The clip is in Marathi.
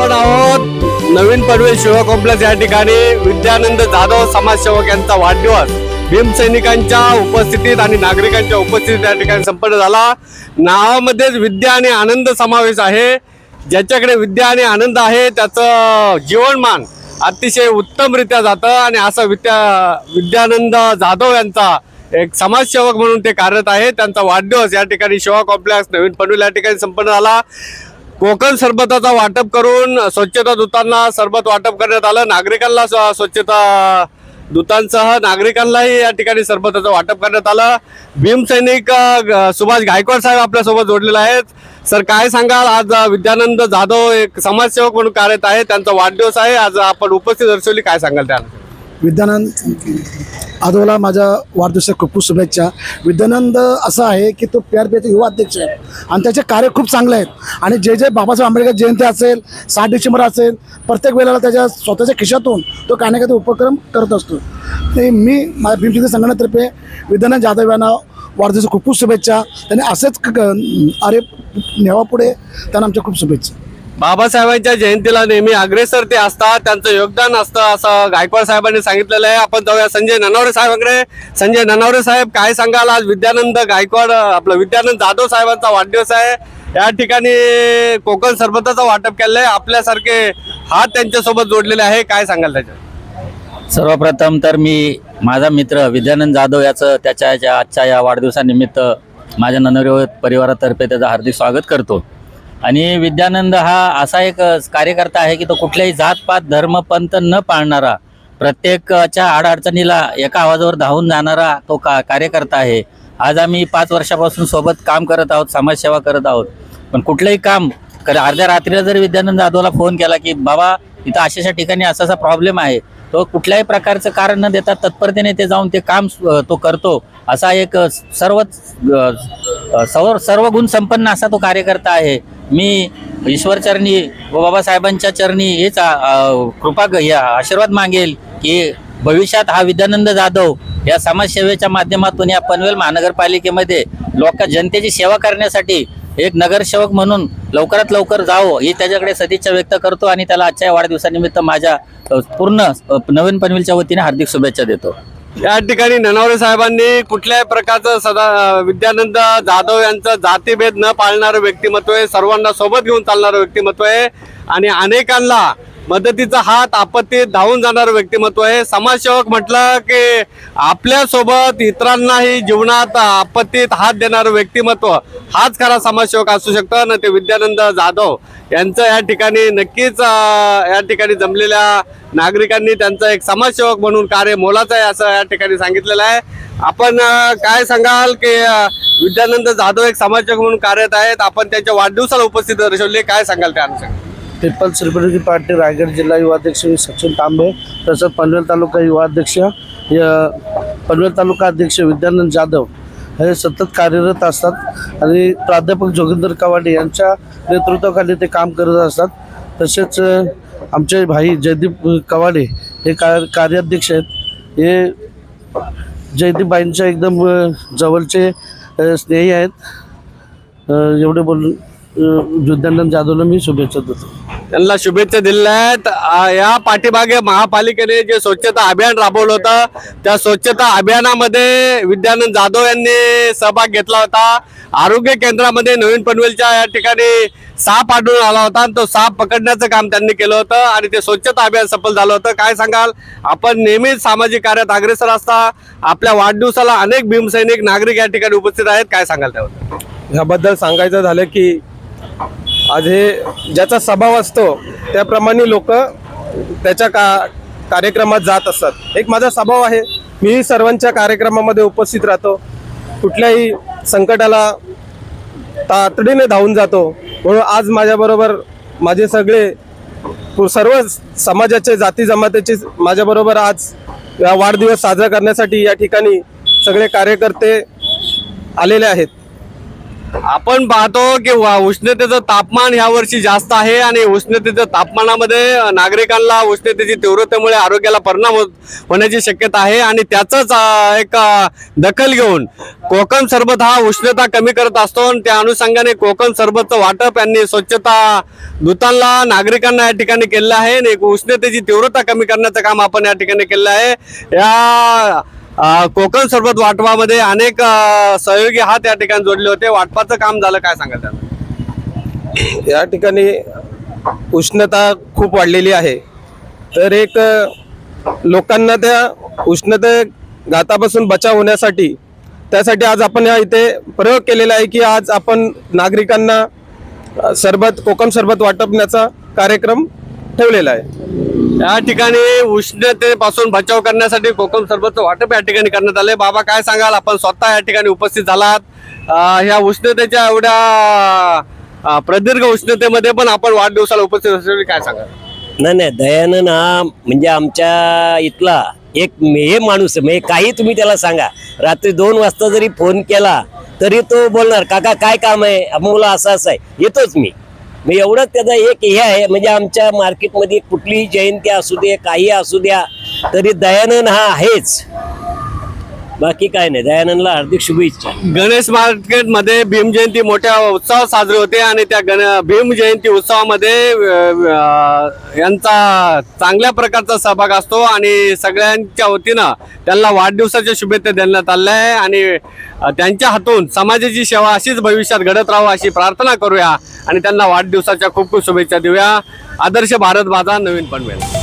आपण आहोत नवीन पनवेल शिवा कॉम्प्लेक्स या ठिकाणी. विद्यानंद जाधव समाजसेवक यांचा वाढदिवस. भीमसैनिकांच्या उपस्थितीत आणि नागरिकांच्या उपस्थितीत या ठिकाणी संपन्न झाला. नावामध्येच विद्या आणि आनंद समावेश आहे. ज्याच्याकडे विद्या आणि आनंद आहे त्याचं जीवनमान अतिशय उत्तमरित्या जातं आणि असं विद्या विद्यानंद जाधव यांचा एक समाजसेवक म्हणून ते कार्यरत आहे. त्यांचा वाढदिवस या ठिकाणी शिवा कॉम्प्लेक्स नवीन पनवेल या ठिकाणी संपन्न झाला. कोकण सरबताचा वाटप करून स्वच्छता दूतांना सरबत वाटप करण्यात आलं. नागरिकांना स्व- स्वच्छता दूतांसह नागरिकांनाही या ठिकाणी सरबताचं वाटप करण्यात आलं. भीमसैनिक ग- सुभाष गायकवाड साहेब आपल्यासोबत जोडलेले आहेत. सर काय सांगाल? आज विद्यानंद जाधव एक समाजसेवक म्हणून कार्यरत आहे त्यांचा वाढदिवस आहे. आज आपण उपस्थित दर्शवली. काय सांगाल त्याला? विद्यानंद आदोला माझ्या वाढदिवसाच्या खूप खूप शुभेच्छा. विद्यानंद असा आहे की तो पी आर पीचा युवा अध्यक्ष आहे आणि त्याचे कार्य खूप चांगले आहेत. आणि जे जे बाबासाहेब आंबेडकर जयंती असेल सात डिसेंबर असेल प्रत्येक वेळेला त्याच्या स्वतःच्या खिशातून तो काही ना काही उपक्रम करत असतो. ते मी माझ्या भीमसिद्धी संघटनेतर्फे विद्यानंद जाधव यांना वाढदिवसाच्या खूप खूप शुभेच्छा. त्यांनी असेच क- क- न्यावा पुढे त्यांना आमच्या खूप शुभेच्छा. बाबासाहेबांच्या जयंतीला नेहमी अग्रेसर ते असतात त्यांचं योगदान असतं असं गायकवाड साहेबांनी सांगितलेलं आहे. आपण जाऊया संजय ननावरे साहेबांकडे. संजय ननावरे साहेब काय सांगाल आज विद्यानंद गायकवाड आपलं विद्यानंद जाधव साहेबांचा वाढदिवस आहे. या ठिकाणी कोकण सरबताचं वाटप केलं आहे आपल्यासारखे हात त्यांच्यासोबत जोडलेले आहे. काय सांगाल त्याच्यात? सर्वप्रथम तर मी माझा मित्र विद्यानंद जाधव याचं त्याच्या याच्या आजच्या या वाढदिवसानिमित्त माझ्या ननवरे परिवारातर्फे त्याचं हार्दिक स्वागत करतो. आणि विद्यानंद हा असा एक कार्यकर्ता आहे की तो कुठल्याही जातपात धर्म पंत न पाळणारा प्रत्येकाच्या आडअडचणीला एका आवाजावर धावून जाणारा तो का कार्यकर्ता आहे. आज आम्ही पाच वर्षापासून सोबत काम करत आहोत समाजसेवा करत आहोत. पण कुठलंही काम कर अर्ध्या रात्रीला जर विद्यानंद जाधवला फोन केला की बाबा इथं अशा अशा ठिकाणी असा असा प्रॉब्लेम आहे. तो कुठल्याही प्रकारचं कारण न देता तत्परतेने ते जाऊन ते काम तो करतो. असा एक सर्वच सर्व सर्व गुण संपन्न असा तो कार्यकर्ता आहे. मी ईश्वर चरणी व बाबासाहेबांच्या चरणी हेच कृपा ग- या आशीर्वाद मागेल की भविष्यात हा विद्यानंद जाधव या समाजसेवेच्या माध्यमातून या पनवेल महानगरपालिकेमध्ये लोक जनतेची सेवा करण्यासाठी एक नगरसेवक म्हणून लवकरात लवकर जावं ही त्याच्याकडे सदिच्छा व्यक्त करतो आणि त्याला आजच्या वाढदिवसानिमित्त माझ्या पूर्ण नवीन पनवेलच्या वतीने हार्दिक शुभेच्छा देतो. या ठिकाणी ननावरे साहेबांनी कुठल्याही प्रकारचं सदा विद्यानंद जाधव यांचं जातीभेद न पाळणारं व्यक्तिमत्व आहे. सर्वांना सोबत घेऊन चालणारं व्यक्तिमत्व आहे. आणि अनेकांना मदतीचा हात आपत्तीत धावून जाणारं व्यक्तिमत्व आहे. समाजसेवक म्हटलं की आपल्यासोबत इतरांनाही जीवनात आपत्तीत हात देणारं व्यक्तिमत्व हाच खरा समाजसेवक असू शकतं. ना ते विद्यानंद जाधव यांचं या ठिकाणी नक्कीच या ठिकाणी जमलेल्या नागरिकांनी त्यांचं एक समाजसेवक म्हणून कार्य मोलाचं आहे असं या ठिकाणी सांगितलेलं आहे. आपण काय सांगाल की विद्यानंद जाधव एक समाजसेवक म्हणून कार्यरत आहेत. आपण त्यांच्या वाढदिवसाला उपस्थित दर्शवले. काय सांगाल त्या अनुषंगाने? पीपल्स रिपब्लिकन पार्टी रायगड जिल्हा युवाध्यक्ष सचिन तांबे तसंच पनवेल तालुका युवाध्यक्ष पनवेल तालुका अध्यक्ष विद्यानंद जाधव हे सतत कार्यरत असतात. आणि प्राध्यापक जोगिंदर कवाडे यांच्या नेतृत्वाखाली ते काम करत असतात. तसेच आमचे भाई जयदीप कवाडे हे का कार्याध्यक्ष आहेत. हे जयदीपबाईंच्या एकदम जवळचे स्नेही आहेत. एवढे बोलून अ, विद्यानंद जाधवला मी शुभेच्छा देतो. त्यांना शुभेच्छा दिल्या आहेत. आ, या पाठीमागे महापालिकेने जे स्वच्छता अभियान राबवलं होतं त्या स्वच्छता अभियानामध्ये विद्यानंद जाधव यांनी सहभाग घेतला होता. आरोग्य केंद्रामध्ये नवीन पनवेलच्या या ठिकाणी साप आढळून आला होता आणि तो साप पकडण्याचं काम त्यांनी केलं होतं आणि ते स्वच्छता अभियान सफल झालं होतं. काय सांगाल? आपण नेहमीच सामाजिक कार्यात अग्रेसर असता. आपल्या वाढदिवसाला अनेक भीमसैनिक नागरिक या ठिकाणी उपस्थित आहेत. काय सांगाल त्यावर ह्याबद्दल सांगायचं झालं की आज हे ज्याचा स्वभाव असतो त्याप्रमाणे लोक त्याच्या का कार्यक्रमात जात असतात. एक माझा स्वभाव आहे. मी सर्वांच्या कार्यक्रमामध्ये उपस्थित राहतो. कुठल्याही संकटाला तातडीने धावून जातो. म्हणून आज माझ्याबरोबर माझे सगळे सर्व समाजाचे जाती जमातीचे माझ्याबरोबर आज या वाढदिवस साजरा करण्यासाठी या ठिकाणी सगळे कार्यकर्ते आलेले आहेत. आपण पाहतो की वा- उष्णतेचं तापमान ह्या वर्षी जास्त आहे आणि उष्णतेच्या तापमानामध्ये नागरिकांना उष्णतेची तीव्रतेमुळे आरोग्याला परिणाम होण्याची शक्यता आहे आणि त्याचंच एक दखल घेऊन कोकण सरबत हा उष्णता कमी करत असतो आणि त्या अनुषंगाने कोकण सरबतचं वाटप यांनी स्वच्छता दूतांना नागरिकांना या ठिकाणी केलेलं आहे आणि एक उष्णतेची तीव्रता कमी करण्याचं काम आपण या ठिकाणी केलं आहे. या कोकण सरबत वाटपामध्ये अनेक सहयोगी हा त्या ठिकाणी जोडले होते. वाटपाचं काम झालं काय सांगाल त्याला या ठिकाणी उष्णता खूप वाढलेली आहे. तर एक लोकांना त्या उष्णते घातापासून बचाव होण्यासाठी त्यासाठी आज आपण या इथे प्रयोग केलेला आहे की आज आपण नागरिकांना सरबत कोकम सरबत वाटपण्याचा कार्यक्रम ठेवलेला आहे. या ठिकाणी उष्णतेपासून बचाव करण्यासाठी कोकम सरबतचं वाटप या ठिकाणी करण्यात आले बाबा काय सांगाल? आपण स्वतः या ठिकाणी उपस्थित झालात. ह्या उष्णतेच्या एवढ्या प्रदीर्घ उष्णतेमध्ये पण आपण वाढदिवसाला उपस्थित असलेली काय सांगाल? नाही नाही दयानंद हा म्हणजे आमच्या इथला एक हे माणूस आहे. म्हणजे काही तुम्ही त्याला सांगा. रात्री दोन वाजता जरी फोन केला तरी तो बोलणार काका काय काम आहे? मुलं असं असं आहे. येतोच मी. मी एवढंच त्याचं एक हे आहे म्हणजे आमच्या मार्केटमध्ये कुठलीही जयंती असू दे काही असू द्या तरी दयानंद हा आहेच. बाकी काय नाही दयानंदला हार्दिक शुभेच्छा. गणेश मार्केटमध्ये भीम जयंती मोठ्या उत्सवात साजरी होते आणि त्या गण भीम जयंती उत्सवामध्ये यांचा चांगल्या प्रकारचा सहभाग असतो आणि सगळ्यांच्या वतीनं त्यांना वाढदिवसाच्या शुभेच्छा देण्यात आल्या आहे आणि त्यांच्या हातून समाजाची सेवा अशीच भविष्यात घडत राहावं अशी प्रार्थना करूया आणि त्यांना वाढदिवसाच्या खूप खूप शुभेच्छा देऊया. आदर्श भारत माझा नवीन पनवेल.